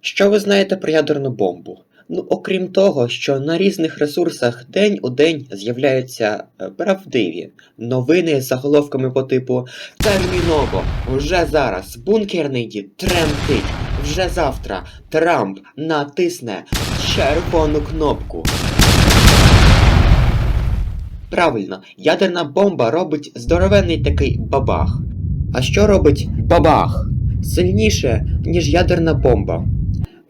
Що ви знаєте про ядерну бомбу? Ну, окрім того, що на різних ресурсах день у день з'являються е, правдиві новини з заголовками по типу Терміново, вже зараз бункерний дід тремтить, вже завтра Трамп натисне червону кнопку. Правильно, ядерна бомба робить здоровенний такий бабах. А що робить бабах? Сильніше, ніж ядерна бомба.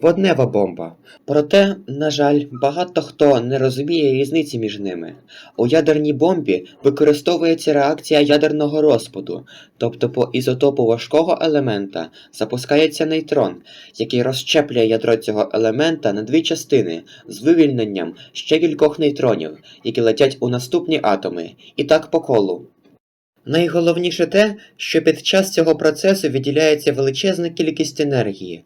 Воднева бомба. Проте, на жаль, багато хто не розуміє різниці між ними. У ядерній бомбі використовується реакція ядерного розпаду, тобто по ізотопу важкого елемента запускається нейтрон, який розщеплює ядро цього елемента на дві частини з вивільненням ще кількох нейтронів, які летять у наступні атоми, і так по колу. Найголовніше те, що під час цього процесу виділяється величезна кількість енергії.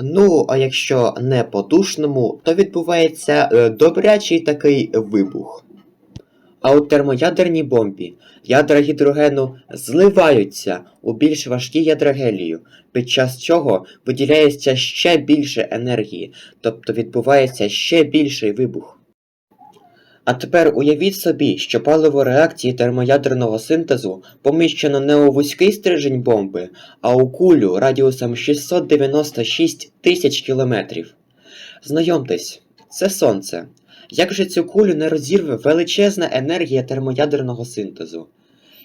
Ну, а якщо не по-душному, то відбувається е, добрячий такий вибух. А у термоядерній бомбі ядра гідрогену зливаються у більш важкі ядра гелію, під час чого виділяється ще більше енергії, тобто відбувається ще більший вибух. А тепер уявіть собі, що паливо реакції термоядерного синтезу поміщено не у вузький стрижень бомби, а у кулю радіусом 696 тисяч кілометрів. Знайомтесь, це сонце. Як же цю кулю не розірве величезна енергія термоядерного синтезу?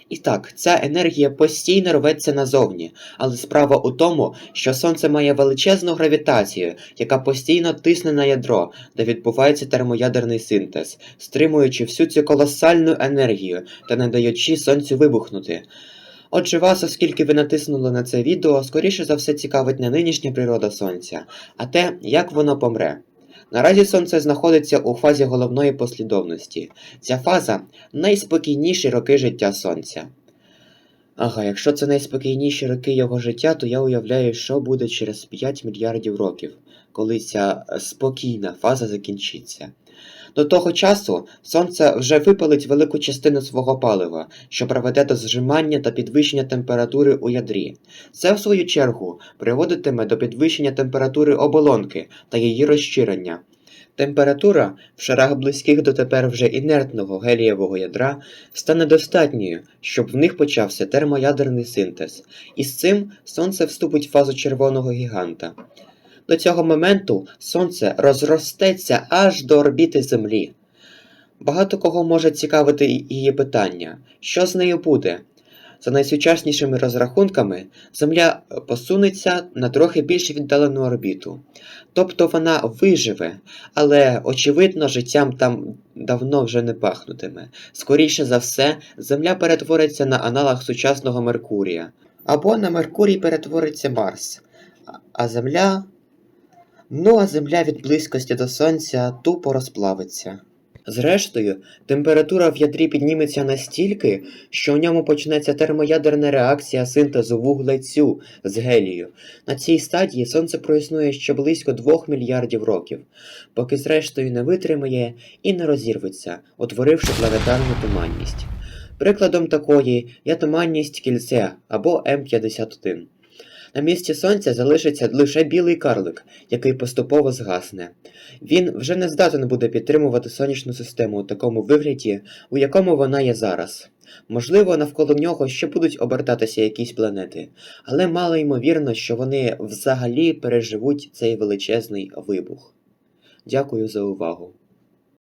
І так, ця енергія постійно рветься назовні, але справа у тому, що сонце має величезну гравітацію, яка постійно тисне на ядро, де відбувається термоядерний синтез, стримуючи всю цю колосальну енергію та не даючи сонцю вибухнути. Отже, вас, оскільки ви натиснули на це відео, скоріше за все цікавить не нинішня природа сонця, а те, як воно помре. Наразі сонце знаходиться у фазі головної послідовності. Ця фаза найспокійніші роки життя сонця. Ага, якщо це найспокійніші роки його життя, то я уявляю, що буде через 5 мільярдів років, коли ця спокійна фаза закінчиться. До того часу сонце вже випалить велику частину свого палива, що приведе до зжимання та підвищення температури у ядрі. Це, в свою чергу, приводитиме до підвищення температури оболонки та її розширення. Температура в шарах близьких до тепер вже інертного гелієвого ядра стане достатньою, щоб в них почався термоядерний синтез, і з цим сонце вступить в фазу червоного гіганта. До цього моменту сонце розростеться аж до орбіти Землі. Багато кого може цікавити її питання, що з нею буде? За найсучаснішими розрахунками, Земля посунеться на трохи більш віддалену орбіту. Тобто вона виживе, але, очевидно, життям там давно вже не пахнутиме. Скоріше за все, Земля перетвориться на аналог сучасного Меркурія. Або на Меркурій перетвориться Марс. А- Земля. Ну, а Земля від близькості до Сонця тупо розплавиться. Зрештою, температура в ядрі підніметься настільки, що в ньому почнеться термоядерна реакція синтезу вуглецю з гелію. На цій стадії сонце проіснує ще близько 2 мільярдів років, поки зрештою не витримає і не розірветься, утворивши планетарну туманність. Прикладом такої є туманність кільця або М51. На місці сонця залишиться лише білий карлик, який поступово згасне. Він вже не здатен буде підтримувати сонячну систему у такому вигляді, у якому вона є зараз. Можливо, навколо нього ще будуть обертатися якісь планети, але мало ймовірно, що вони взагалі переживуть цей величезний вибух. Дякую за увагу.